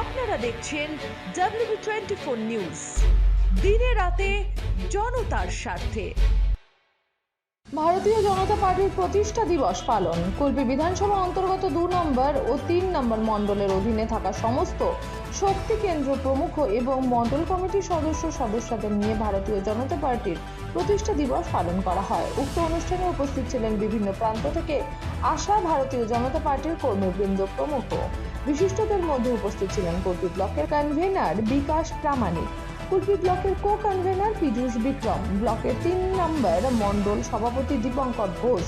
আপনারা দেখছেন W twenty four news দিনে রাতে জনতার স্বার্থে। ভারতীয় জনতা পার্টির প্রতিষ্ঠা দিবস পালন। কুলপি বিধানসভা অন্তর্গত দু নম্বর ও তিন নম্বর মণ্ডলের অধীনে থাকা সমস্ত শক্তি কেন্দ্র প্রমুখ এবং মণ্ডল কমিটির সদস্য সদস্যদের নিয়ে ভারতীয় জনতা পার্টির প্রতিষ্ঠা দিবস পালন করা হয়। উক্ত অনুষ্ঠানে উপস্থিত ছিলেন বিভিন্ন প্রান্ত থেকে আসা ভারতীয় জনতা পার্টির কর্মীবৃন্দ প্রমুখ। বিশিষ্টদের মধ্যে উপস্থিত ছিলেন কুলপি ব্লকের কনভেনার বিকাশ প্রামাণিক। কুলপি ব্লকের কো কনভেনার পীযূষ বিক্রম। ব্লকের তিন নম্বর মণ্ডল সভাপতি দীপঙ্কর ঘোষ।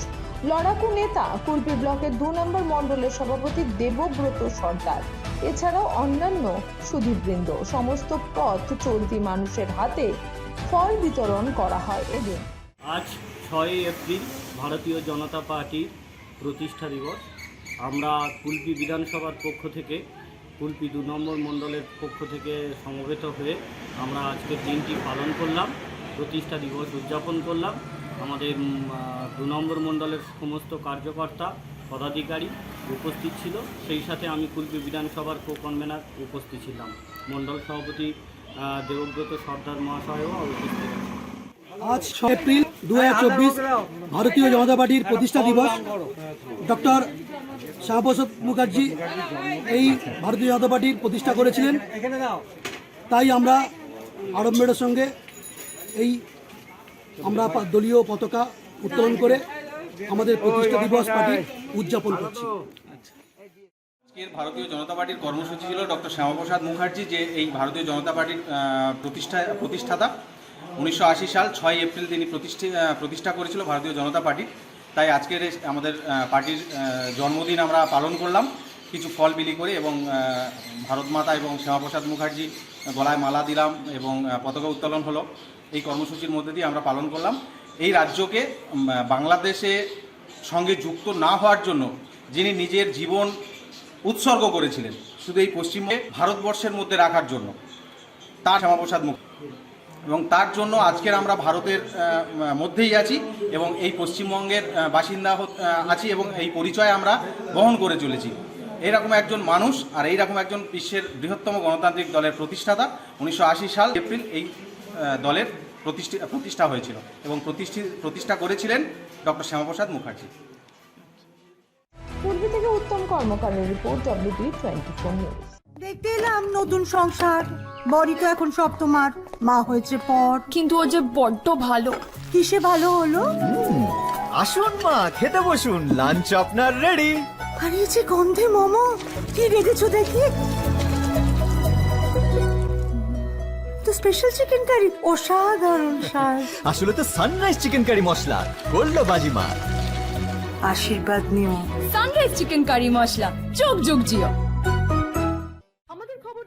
লড়াকু নেতা কুলপি ব্লকের দু নম্বর মণ্ডলের সভাপতি দেবব্রত সর্দার। এছাড়াও অন্যান্য সুধীবৃন্দ সমস্ত পথ চলতি মানুষের হাতে ফল বিতরণ করা হয় এদিন। আজ ছয়ই এপ্রিল ভারতীয় জনতা পার্টির প্রতিষ্ঠা দিবস। আমরা কুলপি বিধানসভার পক্ষ থেকে, কুলপি দু নম্বর মণ্ডলের পক্ষ থেকে সমবেত হয়ে আমরা আজকের দিনটি পালন করলাম, প্রতিষ্ঠা দিবস উদযাপন করলাম। আমাদের দু নম্বর মণ্ডলের সমস্ত কার্যকর্তা, পদাধিকারী উপস্থিত ছিল। সেই সাথে আমি কুলপি বিধানসভার কো কনভেনার উপস্থিত ছিলাম। মণ্ডল সভাপতি দেবব্রত সর্দার মহাশয়ও উপস্থিত আজ ছয় এপ্রিল দু হাজার চব্বিশ ভারতীয় জনতা পার্টির প্রতিষ্ঠা দিবস। ডক্টর শ্যামাপ্রসাদ মুখার্জি এই ভারতীয় জনতা পার্টির প্রতিষ্ঠা করেছিলেন। তাই আমরা আড়ম্বরের সঙ্গে এই আমরা দলীয় পতাকা উত্তোলন করে আমাদের প্রতিষ্ঠা দিবস পার্টি উদযাপন করছি। ভারতীয় জনতা পার্টির কর্মসূচি ছিল ডক্টর শ্যামাপ্রসাদ মুখার্জি, যে এই ভারতীয় জনতা পার্টির প্রতিষ্ঠা প্রতিষ্ঠাতা। উনিশশো আশি সাল ছয় এপ্রিল তিনি প্রতিষ্ঠা প্রতিষ্ঠা করেছিল ভারতীয় জনতা পার্টি তাই আজকের আমাদের পার্টির জন্মদিন আমরা পালন করলাম। কিছু ফল বিলি করে এবং ভারত মাতা এবং শ্যামাপ্রসাদ মুখার্জি গলায় মালা দিলাম এবং পতাকা উত্তোলন হলো। এই কর্মসূচির মধ্যে দিয়ে আমরা পালন করলাম। এই রাজ্যকে বাংলাদেশে সঙ্গে যুক্ত না হওয়ার জন্য যিনি নিজের জীবন উৎসর্গ করেছিলেন, শুধু এই পশ্চিমবঙ্গে, ভারতবর্ষের মধ্যে রাখার জন্য, তার শ্যামাপ্রসাদ মুখ এবং তার জন্য আজকের আমরা ভারতের মধ্যেই আছি এবং এই পশ্চিমবঙ্গের বাসিন্দা আছি এবং এই পরিচয় আমরা বহন করে চলেছি। এইরকম একজন মানুষ আর এইরকম একজন বিশ্বের বৃহত্তম গণতান্ত্রিক দলের প্রতিষ্ঠাতা উনিশশো আশি সাল এপ্রিল এই দলের প্রতিষ্ঠা প্রতিষ্ঠা হয়েছিল এবং প্রতিষ্ঠিত প্রতিষ্ঠা করেছিলেন ডক্টর শ্যামাপ্রসাদ মুখার্জি। পূর্বী থেকে Uttam কর্মকারের report WP twenty four news দেখতে এলাম নতুন সংসার বড়ি তো এখন সব তোমার মা হয়েছে পট কিন্তু ও যে বড্ড ভালো। কিসে ভালো হলো? আসুন মা খেতে বসুন লাঞ্চ আপনার রেডি আর এই যে গন্ধে মোমো কি রেখেছো দেখি। তো স্পেশাল চিকেন কারি অসাধারণ স্বাদ। আসলে তো sunrise chicken curry masala gold বাজি মা। আশীর্বাদ নিও। সানরাইজ চিকেন কারি মশলা যোগ যোগ জিও।